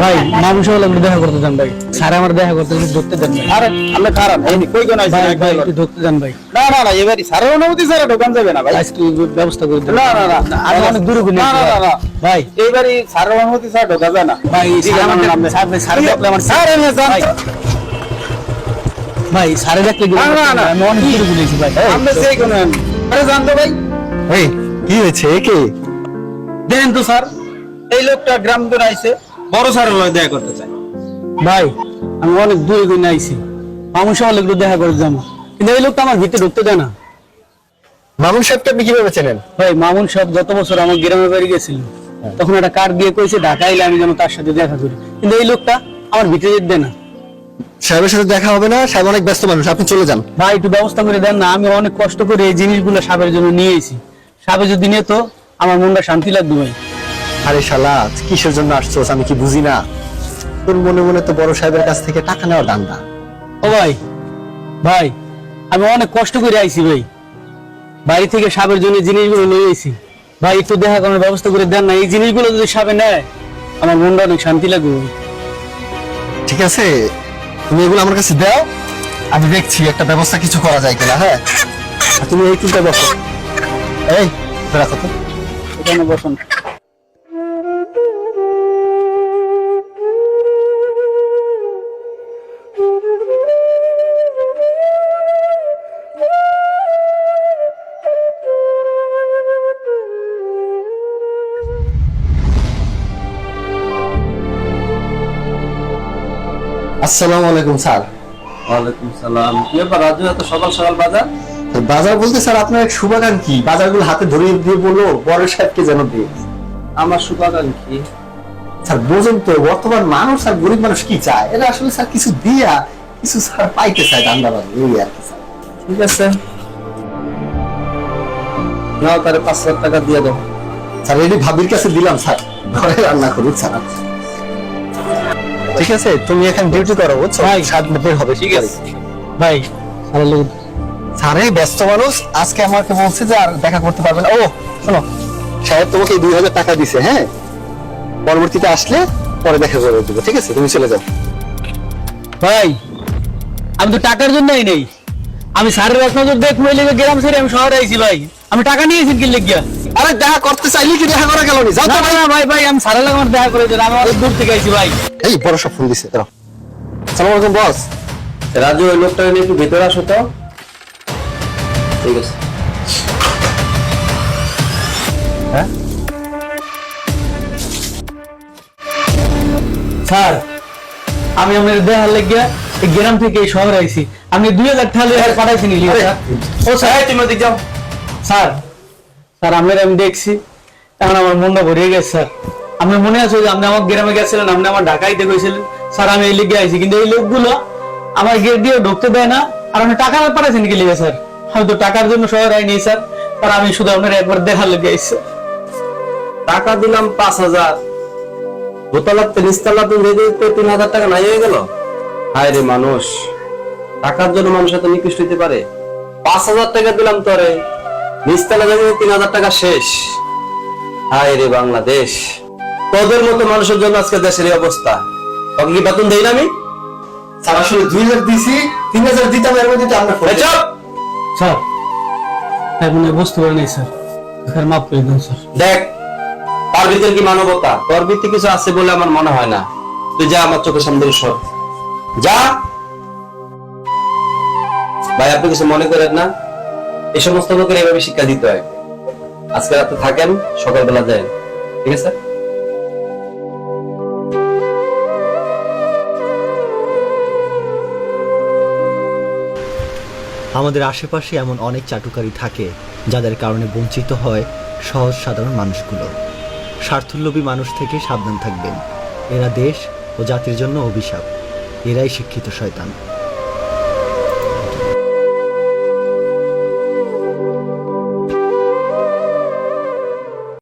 ভাই মানুষ হলে আমরা দেখা করতে যান ভাই। স্যার আমার দেখা করতে ধরতে দেন ভাই। আরে আমরা খারাপ এই কই কোন আইছে ভাই ভাই একটু ধরতে যান ভাই। না না না এবারে সারা অনুমতি স্যার দোকান যাবে না ভাই। আজকে ব্যবস্থা করে দেন। না না না আমি অনেক দূরে ঘুরে না না না ভাই। এইবারে সারা অনুমতি স্যার ঢোকা যায় না। ভাই স্যার আমার স্যার ভাই, স্যার দেখলে আমার স্যার এনে যান। ভাই। ভাই স্যারে দেখলে কি না, না, না। আমি অনেক দূরে ঘুরেছি ভাই। আমরা সেই কোন আরে জানতো ভাই। এই কি হয়েছে? একে দেন তো স্যার। এই লোকটা গ্রাম ধরে আইছে। বড় স্যারের লয় দেখা করতে চাই। ভাই আমি অনেক দূরে ঘুরে আইছি। মানুষ হলে একটু দেখা করে যাব। কিন্তু এই লোকটা আমার ভিতরে ঢুকতে দেয় না। মামুন সাহেবকে আপনি কীভাবে চেনেন? ভাই মামুন সব গত বছর আমার গ্রামে বাড়ি গেছিল তখন একটা কার্ড দিয়ে কইছে ঢাকা এলে আমি যেন তার সাথে দেখা করি। কিন্তু এই লোকটা আমার ভিতরে যেতে দেয় না। সাহেবের সাথে দেখা হবে না সাহেব অনেক ব্যস্ত মানুষ আপনি চলে যান। ভাই একটু ব্যবস্থা করে দেন না আমি অনেক কষ্ট করে এই জিনিসগুলো সাপের জন্য নিয়ে এসেছি। সাপে যদি নিত আমার মনটা শান্তি লাগবে ভাই। আরে শালা কিসের জন্য আসছোস? আমি কি বুঝি না? তোর মনে মনে তো বড় সাহেবের কাছ থেকে টাকা নেওয়া দান্দা ও ভাই ভাই আমি অনেক কষ্ট করে আইছি ভাই। বাড়ি থেকে সাপের জন্য জিনিসগুলো নিয়ে এসেছি ভাই একটু দেখা করার ব্যবস্থা করে দেন না এই জিনিসগুলো যদি সাপে নেয় আমার মনটা অনেক শান্তি লাগবে ভাই। ঠিক আছে তুমি এগুলো আমার কাছে দাও আমি দেখছি একটা ব্যবস্থা কিছু করা যায় কিনা হ্যাঁ? আর তুমি এই তিনটা বসো। এই রাখো তো। এখানে বসুন। আসসালামু আলাইকুম স্যার। ওয়ালাইকুম সালাম। কি ব্যাপার রাজু এত সকাল সকাল বাজার? বাজার বলতে স্যার আপনার এক শুভাকাঙ্ক্ষী বাজারগুলো হাতে ধরিয়ে দিয়ে বলল বড় সাহেবকে যেন দিয়ে। আমার শুভাকাঙ্ক্ষী? স্যার বোঝেন তো বর্তমান মানুষ আর গরিব মানুষ কি চায়? এরা আসলে স্যার কিছু দিয়া কিছু স্যার পাইতে চায় দান্দাবাজ এই আর কি স্যার। ঠিক আছে। নাও তারে পাঁচ হাজার টাকা দিয়ে দাও। স্যার এটি ভাবির কাছে দিলাম স্যার। ঘরে রান্না করুক স্যার। ঠিক আছে? তুমি এখন ডিউটি করো বুঝছ? ভাই। সাত বের হবে ঠিক আছে। ভাই লোক স্যারে ব্যস্ত মানুষ। আজকে আমাকে বলছে যে আর দেখা করতে পারবে না। ও শোনো। সাহেব তোমাকে দুই হাজার টাকা দিছে হ্যাঁ? পরবর্তীতে আসলে পরে দেখা করে দেবো ঠিক আছে? তুমি চলে যাও। ভাই আমি তো টাকার জন্যই নেই। আমি স্যারের এক নজর দেখব গ্রাম ছেড়ে আমি শহরে আইছি ভাই। আমি টাকা নিয়েছি কি লেগিয়া? আরে দেখা করতে চাইলে কি দেখা করা গেল নি? যাও না তো না, না ভাই ভাই আমি লাগে আমার দেখা করে দেন আমি অনেক দূর থেকে আইছি ভাই। এই বড় সব ফোন দিছে দাঁড়াও। আলাইকুম বস রাজু ওই লোকটা নিয়ে একটু ভেতরে আসো তো। ঠিক আছে। হ্যাঁ? স্যার আমি আমার দেখার লেগিয়া এই গ্রাম থেকে এই শহরে আইছি। আমি দুই হাজার টাকা পাঠাইছি নিলি ও স্যার। তুমি ওদিক যাও। স্যার স্যার, আপনার আমি দেখছি। এখন আমার মনটা ভরে গেছে, স্যার। আপনার মনে আছে যে আপনি আমার গ্রামে গেছিলেন, আপনি আমার ঢাকাইতে গেছিলেন স্যার, আমি এই লিগে আইছি। কিন্তু এই লোকগুলো আমার গেট দিয়ে ঢুকতে দেয় না। আর আপনি টাকা পাঠাইছেন কি লিগে, স্যার? আমি তো টাকার জন্য শহর আইনি স্যার। স্যার আমি শুধু আপনার একবার দেখার লেগে আইছি। টাকা দিলাম পাঁচ হাজার। দোতলাতে নিচতলাতে যেতে যেতে তিন হাজার টাকা নাই হয়ে গেল? হায় রে মানুষ, টাকার জন্য মানুষ এত নিকৃষ্ট হইতে পারে? পাঁচ হাজার টাকা দিলাম তোরে। নিচতলা যাবে তিন হাজার টাকা শেষ। হায় রে বাংলাদেশ। তোদের মতো মানুষের জন্য আজকে দেশের এই অবস্থা। তোকে কি বেতন দেই না আমি? স্যার আসলে দুই হাজার দিছি তিন হাজার দিতাম এর মধ্যে আপনার ফোন! স্যার এখন বুঝতে পারি নাই স্যার। মাফ করে দিন স্যার। দেখ তার ভিতরে কি মানবতা? তোর ভিতরে কিছু আছে বলে আমার মনে হয় না। তুই যা আমার চোখের সামনে সর। যা! ভাই আপনি কিছু মনে করেন না? এই সমস্ত লোকের এইভাবে শিক্ষা দিতে হয়। আজকে রাতে থাকেন, সকালবেলা যায় ঠিক আছে? আমাদের আশেপাশে এমন অনেক চাটুকারী থাকে, যাদের কারণে বঞ্চিত হয় সহজ সাধারণ মানুষগুলো। স্বার্থলোভী মানুষ থেকে সাবধান থাকবেন। এরা দেশ ও জাতির জন্য অভিশাপ। এরাই শিক্ষিত শয়তান।